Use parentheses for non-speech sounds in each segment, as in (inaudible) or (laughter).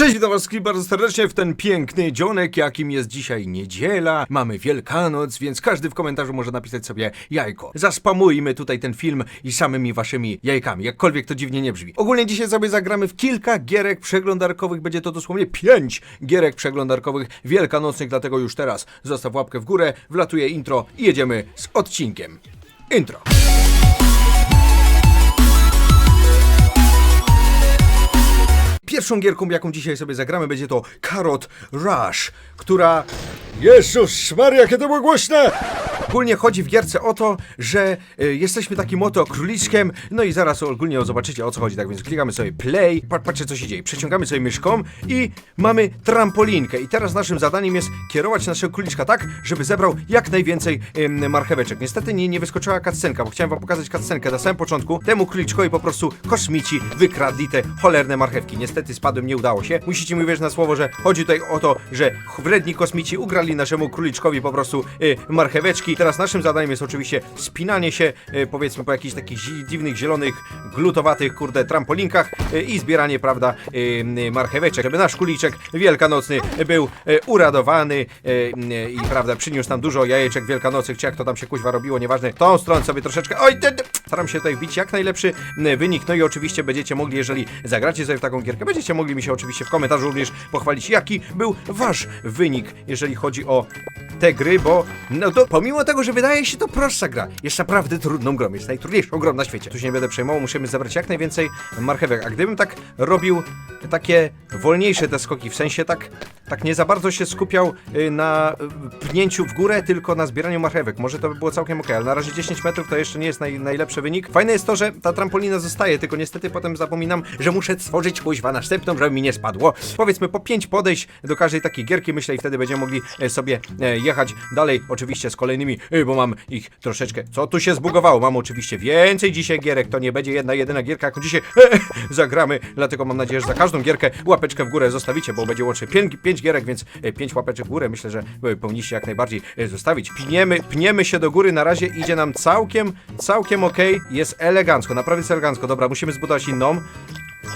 Cześć, witam was bardzo serdecznie w ten piękny dzionek, jakim jest dzisiaj niedziela. Mamy Wielkanoc, więc każdy w komentarzu może napisać sobie jajko. Zaspamujmy tutaj ten film i samymi waszymi jajkami, jakkolwiek to dziwnie nie brzmi. Ogólnie dzisiaj sobie zagramy w kilka gierek przeglądarkowych, będzie to dosłownie pięć gierek przeglądarkowych wielkanocnych, dlatego już teraz zostaw łapkę w górę, wlatuje intro i jedziemy z odcinkiem. Intro. Pierwszą gierką, jaką dzisiaj sobie zagramy, będzie to Carrot Rush, która... Jezus Maria, jakie to było głośne! Ogólnie chodzi w gierce o to, że y, jesteśmy takim oto króliczkiem, no i zaraz ogólnie zobaczycie o co chodzi, tak więc klikamy sobie play, pa- patrzcie co się dzieje, przeciągamy sobie myszką i mamy trampolinkę i teraz naszym zadaniem jest kierować naszego króliczka tak, żeby zebrał jak najwięcej ym, marcheweczek. Niestety nie, nie wyskoczyła cutscenka, bo chciałem wam pokazać cutscenkę na samym początku, temu króliczkowi po prostu kosmici wykradli te cholerne marchewki. Niestety spadłem, nie udało się. Musicie mi wierzyć na słowo, że chodzi tutaj o to, że wredni kosmici ugrali naszemu króliczkowi po prostu y, marcheweczki. Teraz naszym zadaniem jest oczywiście spinanie się, y, powiedzmy, po jakichś takich zi- dziwnych, zielonych, glutowatych, kurde, trampolinkach y, i zbieranie, prawda, y, marcheweczek, żeby nasz króliczek wielkanocny był uradowany i, prawda, przyniósł nam dużo jajeczek wielkanocnych, czy jak to tam się kuźwa robiło, nieważne. Tą stronę sobie troszeczkę, oj, staram się tutaj wbić jak najlepszy wynik, no i oczywiście będziecie mogli, jeżeli zagracie sobie w taką gierkę, będziecie mogli mi się oczywiście w komentarzu również pochwalić, jaki był wasz wynik, jeżeli chodzi o te gry, bo no to pomimo tego, że wydaje się to prostsza gra, jest naprawdę trudną grą, jest najtrudniejszą grą na świecie. Tu się nie będę przejmował, musimy zebrać jak najwięcej marchewek, a gdybym tak robił takie wolniejsze te skoki, w sensie tak, tak nie za bardzo się skupiał y, na y, pnięciu w górę, tylko na zbieraniu marchewek, może to by było całkiem ok, ale na razie 10 metrów to jeszcze nie jest naj, najlepszy wynik. Fajne jest to, że ta trampolina zostaje, tylko niestety potem zapominam, że muszę stworzyć kuźwa następną, żeby mi nie spadło. Powiedzmy po 5 podejść do każdej takiej gierki, myślę i wtedy będziemy mogli e, sobie e, jechać dalej, oczywiście z kolejnymi, e, bo mam ich troszeczkę. Co tu się zbugowało? Mam oczywiście więcej dzisiaj gierek, to nie będzie jedna, jedyna gierka, jaką dzisiaj (laughs) zagramy, dlatego mam nadzieję, że za każdą gierkę łapeczkę w górę zostawicie, bo będzie łącznie 5 gierek, więc 5 łapeczek w górę myślę, że e, powinniście jak najbardziej e, zostawić. Pniemy, pniemy się do góry, na razie idzie nam całkiem, całkiem ok, jest elegancko, naprawdę jest elegancko. Dobra, musimy zbudować inną.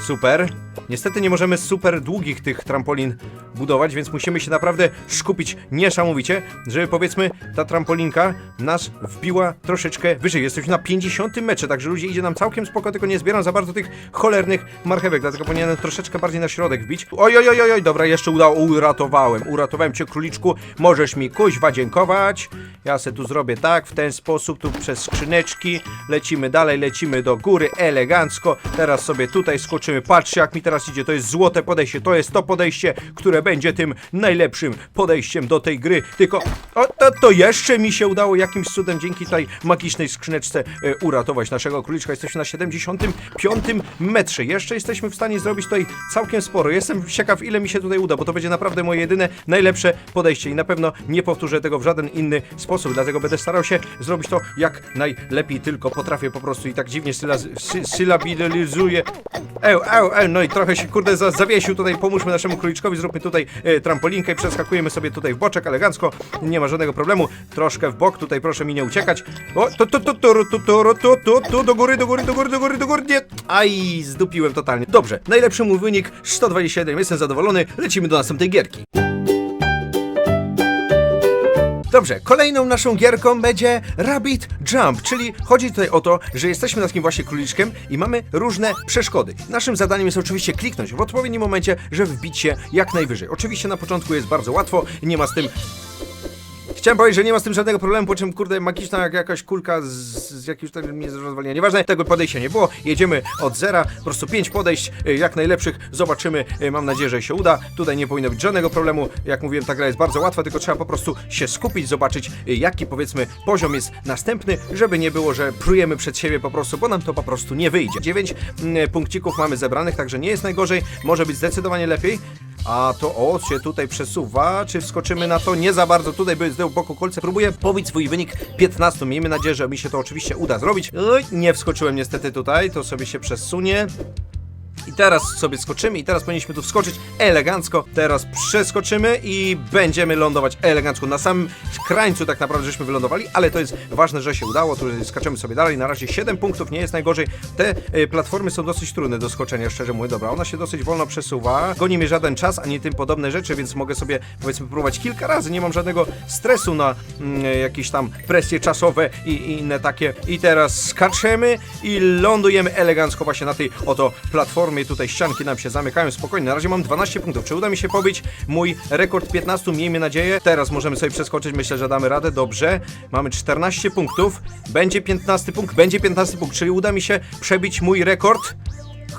Super. Niestety nie możemy super długich tych trampolin budować, więc musimy się naprawdę skupić niesamowicie, żeby powiedzmy ta trampolinka nas wbiła troszeczkę wyżej. Jesteśmy na 50 metrze, także ludzie idzie nam całkiem spoko, tylko nie zbieram za bardzo tych cholernych marchewek, dlatego powinienem troszeczkę bardziej na środek wbić. Oj, oj, oj, oj, dobra, jeszcze udało, uratowałem, uratowałem cię króliczku, możesz mi kuźwa dziękować. Ja se tu zrobię tak, w ten sposób, tu przez skrzyneczki, lecimy dalej, lecimy do góry, elegancko. Teraz sobie tutaj skoczymy, patrzcie jak mi teraz idzie, to jest złote podejście, to jest to podejście, które będzie tym najlepszym podejściem do tej gry. Tylko, o, to, to jeszcze mi się udało jakimś cudem dzięki tej magicznej skrzyneczce e, uratować naszego króliczka. Jesteśmy na 75 metrze. Jeszcze jesteśmy w stanie zrobić tutaj całkiem sporo. Jestem ciekaw, ile mi się tutaj uda, bo to będzie naprawdę moje jedyne, najlepsze podejście i na pewno nie powtórzę tego w żaden inny sposób, dlatego będę starał się zrobić to jak najlepiej tylko potrafię po prostu i tak dziwnie syla, sy. Eł, eł, eł, no i trochę się kurde za, zawiesił tutaj, pomóżmy naszemu króliczkowi, zróbmy tutaj e, trampolinkę i przeskakujemy sobie tutaj w boczek elegancko, nie ma żadnego problemu, troszkę w bok, tutaj proszę mi nie uciekać. O, tu, tu, tu, tu, tu, tu, tu, tu, tu, do góry, do góry, do góry, do góry, do góry, nie, aj, zdupiłem totalnie. Dobrze, najlepszy mój wynik, 127, jestem zadowolony, lecimy do następnej gierki. Dobrze, kolejną naszą gierką będzie Rabbit Jump, czyli chodzi tutaj o to, że jesteśmy takim właśnie króliczkiem i mamy różne przeszkody. Naszym zadaniem jest oczywiście kliknąć w odpowiednim momencie, żeby wbić się jak najwyżej. Oczywiście na początku jest bardzo łatwo, nie ma z tym Chciałem powiedzieć, że nie ma z tym żadnego problemu, po czym kurde magiczna jak jakaś kulka z, z jakimś tam nie rozwalenia. Nieważne, tego podejścia nie było. Jedziemy od zera, po prostu pięć podejść, y, jak najlepszych. Zobaczymy, y, mam nadzieję, że się uda. Tutaj nie powinno być żadnego problemu. Jak mówiłem, ta gra jest bardzo łatwa, tylko trzeba po prostu się skupić, zobaczyć y, jaki powiedzmy poziom jest następny, żeby nie było, że prujemy przed siebie po prostu, bo nam to po prostu nie wyjdzie. Dziewięć mm, punkcików mamy zebranych, także nie jest najgorzej, może być zdecydowanie lepiej. A to o się tutaj przesuwa. Czy wskoczymy na to? Nie za bardzo. Tutaj by z tyłu boku kolce. Próbuję pobić swój wynik 15. Miejmy nadzieję, że mi się to oczywiście uda zrobić. Oj, nie wskoczyłem niestety tutaj. To sobie się przesunie. I teraz sobie skoczymy i teraz powinniśmy tu wskoczyć elegancko. Teraz przeskoczymy i będziemy lądować elegancko. Na samym krańcu tak naprawdę żeśmy wylądowali, ale to jest ważne, że się udało. Tu skaczemy sobie dalej. Na razie 7 punktów, nie jest najgorzej. Te y, platformy są dosyć trudne do skoczenia, szczerze mówiąc. Dobra, ona się dosyć wolno przesuwa. Goni mnie żaden czas, ani tym podobne rzeczy, więc mogę sobie powiedzmy próbować kilka razy. Nie mam żadnego stresu na mm, jakieś tam presje czasowe i, i inne takie. I teraz skaczemy i lądujemy elegancko właśnie na tej oto platformie. Tutaj ścianki nam się zamykają spokojnie. Na razie mam 12 punktów. Czy uda mi się pobić mój rekord 15? Miejmy nadzieję. Teraz możemy sobie przeskoczyć. Myślę, że damy radę. Dobrze. Mamy 14 punktów. Będzie 15 punkt. Będzie 15 punkt, czyli uda mi się przebić mój rekord.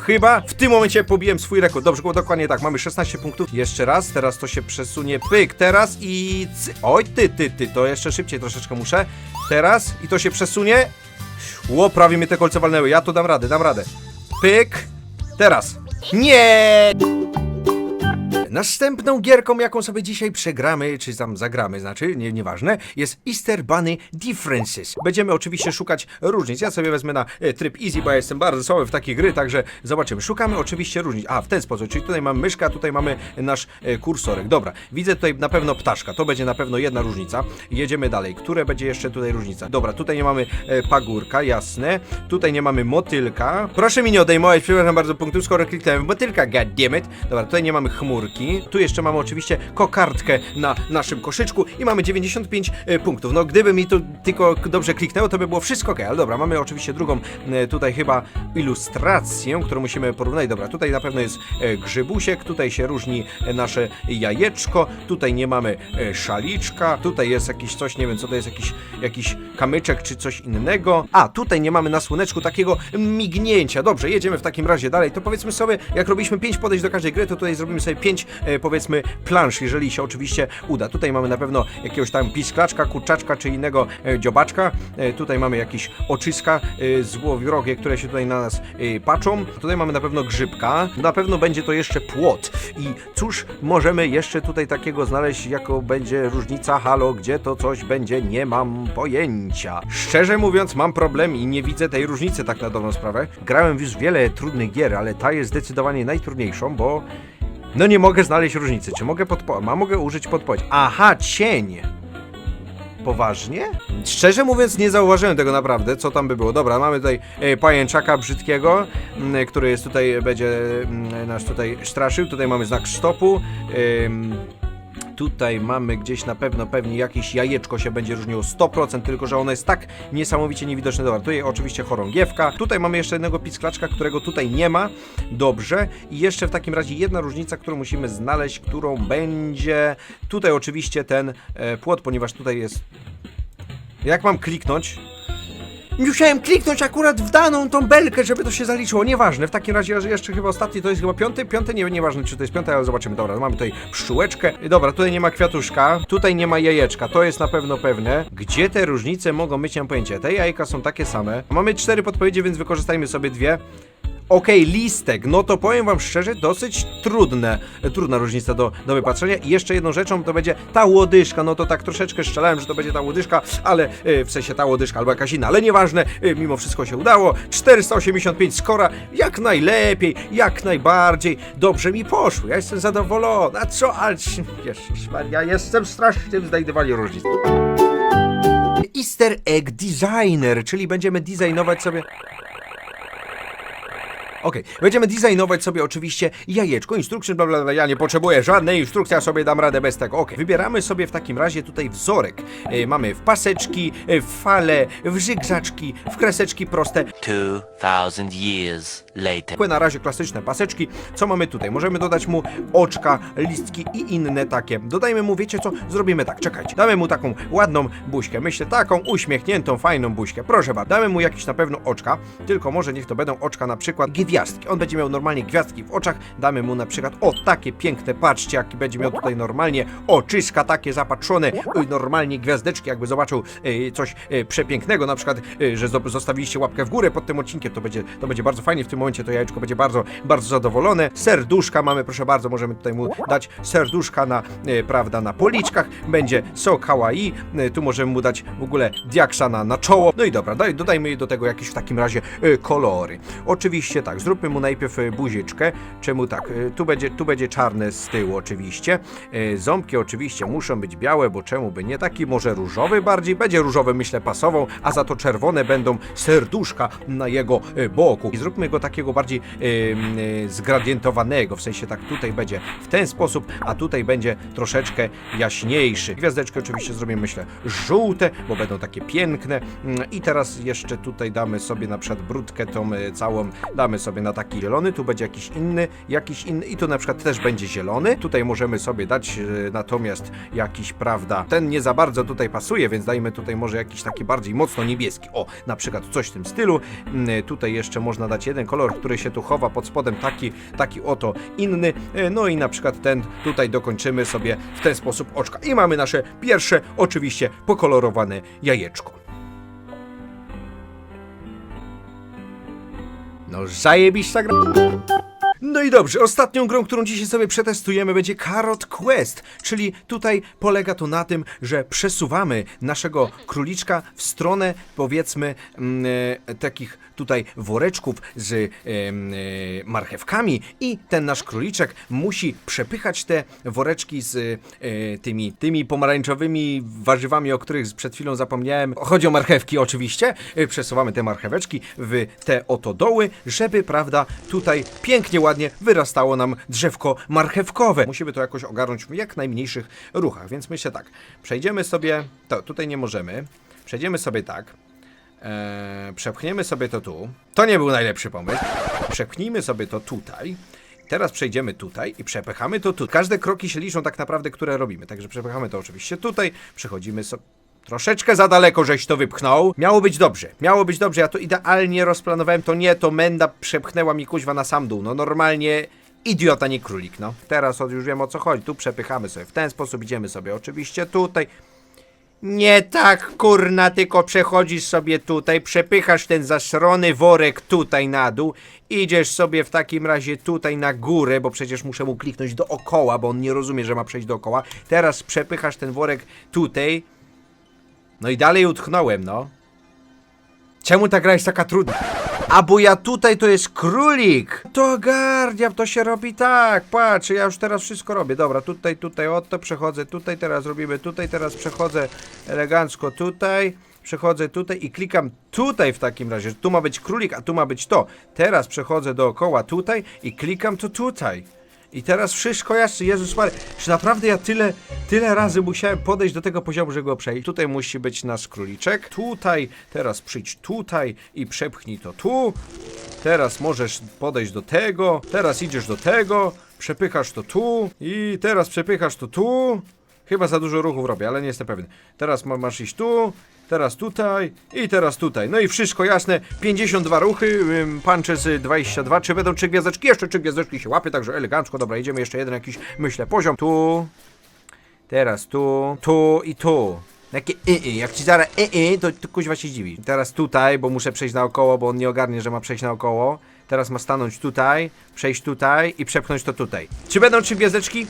Chyba w tym momencie pobiłem swój rekord. Dobrze, było dokładnie tak. Mamy 16 punktów. Jeszcze raz, teraz to się przesunie. Pyk, teraz i. Oj, ty, ty, ty, to jeszcze szybciej troszeczkę muszę. Teraz i to się przesunie. Ło, prawie mnie te kolce walnęły. Ja to dam radę, dam radę. Pyk. Teraz. Nie! Następną gierką, jaką sobie dzisiaj przegramy, czy tam zagramy, znaczy, nie, nieważne, jest Easter Bunny Differences. Będziemy oczywiście szukać różnic. Ja sobie wezmę na e, tryb easy, bo ja jestem bardzo słaby w takie gry, także zobaczymy. Szukamy oczywiście różnic. A, w ten sposób, czyli tutaj mamy myszkę, a tutaj mamy nasz e, kursorek. Dobra, widzę tutaj na pewno ptaszka, to będzie na pewno jedna różnica. Jedziemy dalej. Które będzie jeszcze tutaj różnica? Dobra, tutaj nie mamy e, pagórka, jasne. Tutaj nie mamy motylka. Proszę mi nie odejmować, przepraszam bardzo, punktów, skoro kliknąłem motylka, goddammit. Dobra, tutaj nie mamy chmurki. Tu jeszcze mamy oczywiście kokardkę na naszym koszyczku i mamy 95 e, punktów. No, gdyby mi tu tylko dobrze kliknęło, to by było wszystko ok, ale dobra, mamy oczywiście drugą e, tutaj chyba ilustrację, którą musimy porównać. Dobra, tutaj na pewno jest e, grzybusiek, tutaj się różni nasze jajeczko, tutaj nie mamy szaliczka, tutaj jest jakiś coś, nie wiem co to jest, jakiś, jakiś kamyczek czy coś innego. A, tutaj nie mamy na słoneczku takiego mignięcia. Dobrze, jedziemy w takim razie dalej. To powiedzmy sobie, jak robiliśmy 5 podejść do każdej gry, to tutaj zrobimy sobie 5 e, powiedzmy plansz, jeżeli się oczywiście uda. Tutaj mamy na pewno jakiegoś tam pisklaczka, kurczaczka czy innego e, dziobaczka. E, tutaj mamy jakieś oczyska e, złowrogie, które się tutaj na nas e, patrzą. Tutaj mamy na pewno grzybka. Na pewno będzie to jeszcze płot. I cóż możemy jeszcze tutaj takiego znaleźć, jako będzie różnica, halo, gdzie to coś będzie, nie mam pojęcia. Szczerze mówiąc, mam problem i nie widzę tej różnicy tak na dobrą sprawę. Grałem już wiele trudnych gier, ale ta jest zdecydowanie najtrudniejszą, bo no nie mogę znaleźć różnicy. Czy mogę podpo... A mogę użyć podpowiedzi. Aha, cień. Poważnie? Szczerze mówiąc, nie zauważyłem tego naprawdę, co tam by było. Dobra, mamy tutaj e, pajęczaka brzydkiego, który jest tutaj, będzie nas tutaj straszył. Tutaj mamy znak stopu. Ym, Tutaj mamy gdzieś na pewno pewnie jakieś jajeczko się będzie różniło 100%, tylko że ono jest tak niesamowicie niewidoczne. Dobra, tutaj oczywiście chorągiewka. Tutaj mamy jeszcze jednego pisklaczka, którego tutaj nie ma. Dobrze. I jeszcze w takim razie jedna różnica, którą musimy znaleźć, którą będzie tutaj oczywiście ten e, płot, ponieważ tutaj jest... Jak mam kliknąć? Musiałem kliknąć akurat w daną tą belkę, żeby to się zaliczyło. Nieważne, w takim razie jeszcze chyba ostatni to jest chyba piąty. Piąty, nie, nieważne czy to jest piąty, ale zobaczymy. Dobra, mamy tutaj pszczółeczkę. Dobra, tutaj nie ma kwiatuszka, tutaj nie ma jajeczka, to jest na pewno pewne. Gdzie te różnice mogą być, nie mam pojęcia. Te jajka są takie same. Mamy cztery podpowiedzi, więc wykorzystajmy sobie dwie. Okej, listek, no to powiem wam szczerze, dosyć trudne, trudna różnica do, do wypatrzenia. I jeszcze jedną rzeczą to będzie ta łodyżka, no to tak troszeczkę strzelałem, że to będzie ta łodyżka, ale e, w sensie ta łodyżka albo jakaś inna, ale nieważne, e, mimo wszystko się udało. 485 skora, jak najlepiej, jak najbardziej, dobrze mi poszło, ja jestem zadowolony, a co, ale, Jezus Maria, jestem strasznym znajdywaniem różnic. Easter Egg Designer, czyli będziemy designować sobie... Okej, będziemy designować sobie oczywiście jajeczko, instrukcję, bla, bla, bla, ja nie potrzebuję żadnej instrukcji, ja sobie dam radę bez tego. Okej, wybieramy sobie w takim razie tutaj wzorek. E, mamy w paseczki, e, w fale, w żygzaczki, w kreseczki proste. 2,000 years later. Na razie klasyczne paseczki. Co mamy tutaj? Możemy dodać mu oczka, listki i inne takie. Dodajmy mu, wiecie co? Zrobimy tak, czekajcie. Damy mu taką ładną buźkę. Myślę, taką uśmiechniętą, fajną buźkę. Proszę bardzo, damy mu jakieś na pewno oczka, tylko może niech to będą oczka na przykład gwiazdki. On będzie miał normalnie gwiazdki w oczach. Damy mu na przykład o takie piękne, patrzcie, jaki będzie miał tutaj normalnie oczyska takie zapatrzone, y, normalnie gwiazdeczki, jakby zobaczył y, coś y, przepięknego, na przykład, że zo- zostawiliście łapkę w górę pod tym odcinkiem, to będzie, to będzie bardzo fajnie. W tym momencie to jajeczko będzie bardzo, bardzo zadowolone. Serduszka mamy, proszę bardzo, możemy tutaj mu dać serduszka na, e, prawda, na policzkach. Będzie so kawaii. E, Tu możemy mu dać w ogóle diaksa na, czoło. No i dobra, daj, dodajmy do tego jakieś w takim razie e, kolory. Oczywiście tak, zróbmy mu najpierw e, buziczkę. Czemu tak? E, Tu będzie, tu będzie czarne z tyłu oczywiście. E, Ząbki oczywiście muszą być białe, bo czemu by nie? Taki może różowy bardziej. Będzie różowy, myślę, pasował, a za to czerwone będą serduszka na jego e, boku. I zróbmy go takiego bardziej e, zgradientowanego, w sensie tak tutaj będzie w ten sposób, a tutaj będzie troszeczkę jaśniejszy. Gwiazdeczki oczywiście zrobimy, myślę, żółte, bo będą takie piękne. Mm, I teraz jeszcze tutaj damy sobie na przykład brudkę tą e, całą, damy sobie na taki zielony, tu będzie jakiś inny, jakiś inny i tu na przykład też będzie zielony. Tutaj możemy sobie dać e, natomiast jakiś, prawda, ten nie za bardzo tutaj pasuje, więc dajmy tutaj może jakiś taki bardziej mocno niebieski. O, na przykład coś w tym stylu. Mm, Tutaj jeszcze można dać jeden kolor, który się tu chowa pod spodem, taki, taki oto inny. E, No i na przykład ten tutaj dokończymy sobie w ten sposób oczka. I mamy nasze pierwsze, oczywiście pokolorowane jajeczko. No zajebista gra. No i dobrze, ostatnią grą, którą dzisiaj sobie przetestujemy będzie Carrot Quest, czyli tutaj polega to na tym, że przesuwamy naszego króliczka w stronę powiedzmy mm, e, takich tutaj woreczków z em, e, marchewkami i ten nasz króliczek musi przepychać te woreczki z e, tymi, tymi pomarańczowymi warzywami, o których przed chwilą zapomniałem. Chodzi o marchewki oczywiście. E, Przesuwamy te marcheweczki w te oto doły, żeby, prawda, tutaj pięknie, ładnie wyrastało nam drzewko marchewkowe. Musimy to jakoś ogarnąć w jak najmniejszych ruchach, więc myślę tak, przejdziemy sobie, to tutaj nie możemy, przejdziemy sobie tak, Eee, przepchniemy sobie to tu. To nie był najlepszy pomysł. Przepchnijmy sobie to tutaj. Teraz przejdziemy tutaj i przepychamy to tu. Każde kroki się liczą tak naprawdę, które robimy. Także przepychamy to oczywiście tutaj. Przechodzimy sobie. Troszeczkę za daleko, żeś to wypchnął. Miało być dobrze. Miało być dobrze. Ja to idealnie rozplanowałem. To nie, to menda przepchnęła mi kuźwa na sam dół. No normalnie idiota, nie królik, no. Teraz już wiem o co chodzi. Tu przepychamy sobie w ten sposób. Idziemy sobie oczywiście tutaj. Nie tak, kurna, tylko przechodzisz sobie tutaj, przepychasz ten zasrony worek tutaj na dół, idziesz sobie w takim razie tutaj na górę, bo przecież muszę mu kliknąć dookoła, bo on nie rozumie, że ma przejść dookoła. Teraz przepychasz ten worek tutaj. No i dalej utknąłem, no. Czemu ta gra jest taka trudna? A bo ja tutaj to jest królik! To ogarniam, to się robi tak. Patrz, ja już teraz wszystko robię. Dobra, tutaj, tutaj, oto przechodzę tutaj, teraz robimy tutaj, teraz przechodzę elegancko tutaj. Przechodzę tutaj i klikam tutaj w takim razie. Tu ma być królik, a tu ma być to. Teraz przechodzę dookoła tutaj i klikam to tutaj. I teraz wszystko jasne, Jezus Maria, czy naprawdę ja tyle, tyle razy musiałem podejść do tego poziomu, żeby go przejść? Tutaj musi być nasz króliczek, tutaj, teraz przyjdź tutaj i przepchnij to tu. Teraz możesz podejść do tego, teraz idziesz do tego, przepychasz to tu i teraz przepychasz to tu. Chyba za dużo ruchów robię, ale nie jestem pewien. Teraz ma, masz iść tu, teraz tutaj i teraz tutaj. No i wszystko jasne. 52 ruchy, punches 22. Czy będą trzy gwiazdeczki? Jeszcze trzy gwiazdeczki się łapie, także elegancko. Dobra, idziemy jeszcze jeden jakiś, myślę, poziom. Tu, teraz tu, tu i tu. Jakie y, y, jak ci zaraz y, to, to kuźwa się dziwi. Teraz tutaj, bo muszę przejść naokoło, bo on nie ogarnie, że ma przejść naokoło. Teraz ma stanąć tutaj, przejść tutaj i przepchnąć to tutaj. Czy będą trzy gwiazdeczki?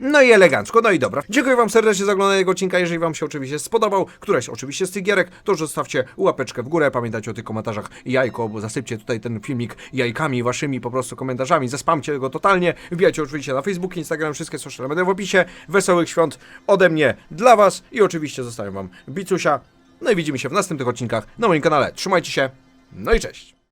No i elegancko, no i dobra. Dziękuję wam serdecznie za oglądanie tego odcinka. Jeżeli wam się oczywiście spodobał, któraś oczywiście z tych gierek, to zostawcie łapeczkę w górę. Pamiętajcie o tych komentarzach jajko, bo zasypcie tutaj ten filmik jajkami, waszymi po prostu komentarzami. Zaspamcie go totalnie. Wbijajcie oczywiście na Facebook, Instagram, wszystkie social media w opisie. Wesołych świąt ode mnie dla was i oczywiście zostawiam wam bicusia. No i widzimy się w następnych odcinkach na moim kanale. Trzymajcie się, no i cześć!